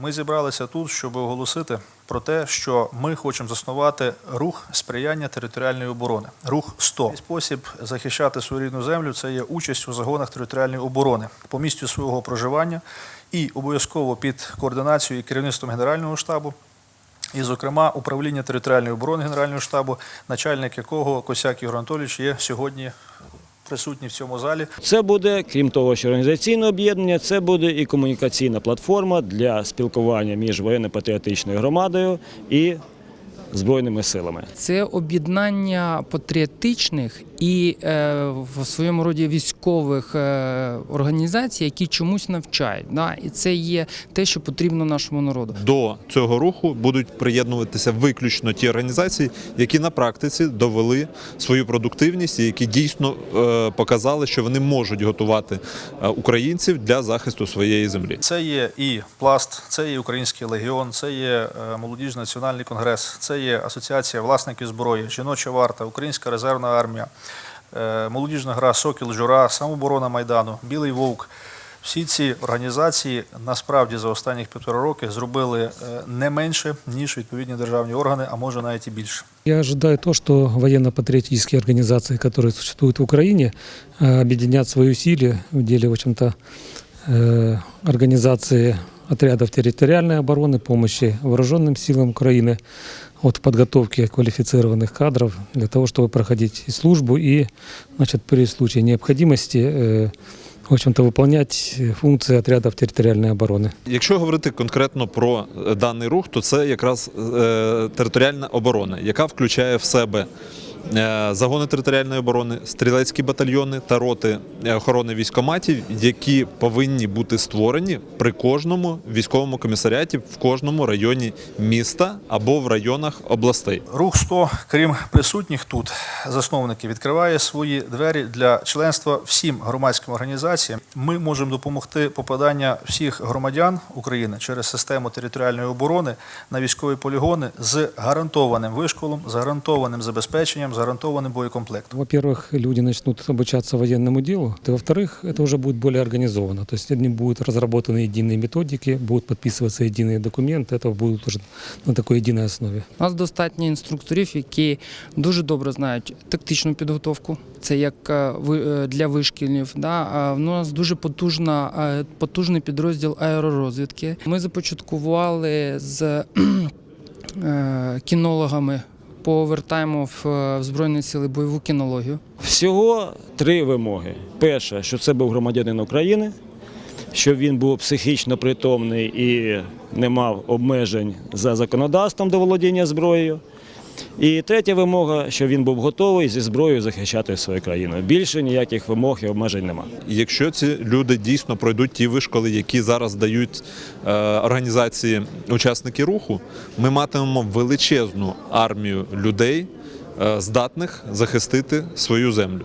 Ми зібралися тут, щоб оголосити про те, що ми хочемо заснувати рух сприяння територіальної оборони. Рух 100. Спосіб захищати свою рідну землю це є участь у загонах територіальної оборони по місцю свого проживання і обов'язково під координацією і керівництвом Генерального штабу. І, зокрема, управління територіальної оборони Генерального штабу, начальник якого Косяк Ігор Анатолійович є сьогодні присутній в цьому залі. Це буде, крім того, що організаційне об'єднання, це буде і комунікаційна платформа для спілкування між воєнно-патріотичною громадою і збройними силами. Це об'єднання патріотичних і е, в своєму роді військових е, організацій, які чомусь навчають. Да? І це є те, що потрібно нашому народу. До цього руху будуть приєднуватися виключно ті організації, які на практиці довели свою продуктивність і які дійсно е, показали, що вони можуть готувати українців для захисту своєї землі. Це є і пласт, це є Український легіон, це є молодіжний національний конгрес, це є асоціація власників зброї, жіноча варта, Українська резервна армія, е, молодіжна гра Сокіл Жура, самоборона Майдану, Білий Вовк. Всі ці організації насправді за останні півтора роки зробили е, не менше ніж відповідні державні органи, а може навіть і більше. Я ожидаю то, что военно-патриотические организации, которые существуют в Украине, э, объединят свои усилия в деле, в общем-то, э, организации отрядов территориальной обороны, помощи вооруженным силам Украины, от подготовки квалифицированных кадров для того, чтобы проходить и службу и, значит, при случае необходимости, э, в общем-то, выполнять э, функции отрядов территориальной обороны. Якщо говорити конкретно про е, даний рух, то це якраз е, територіальна оборона, яка включає в себе е, загони територіальної оборони, стрілецькі батальйони та роти е, охорони військоматів, які повинні бути створені при кожному військовому комісаріаті в кожному районі міста або в районах областей. Рух 100, крім присутніх тут засновників, відкриває свої двері для членства всім громадським організаціям. Ми можемо допомогти попадання всіх громадян України через систему територіальної оборони на військові полігони з гарантованим вишколом, з гарантованим забезпеченням, з гарантованим боєкомплектом. Во-первых, люди начнут обучаться военному делу, и во-вторых, это уже будет более организовано. То есть одни будут разработаны единые методики, будут подписываться единые документы, это будет уже на такой единой основе. У нас достатньо інструкторів, які дуже добре знають тактичну підготовку. Це як е, ви- е, для вишкільнів. Да? А У нас дуже потужна, е, потужний підрозділ аеророзвідки. Ми започаткували з е, кінологами. Повертаємо в, е, в Збройні сили бойову кінологію. Всього три вимоги: перше, що це був громадянин України, що він був психічно притомний і не мав обмежень за законодавством до володіння зброєю. І третя вимога, що він був готовий зі зброєю захищати свою країну. Більше ніяких вимог і обмежень немає. Якщо ці люди дійсно пройдуть ті вишколи, які зараз дають е, організації учасники руху, ми матимемо величезну армію людей, е, здатних захистити свою землю.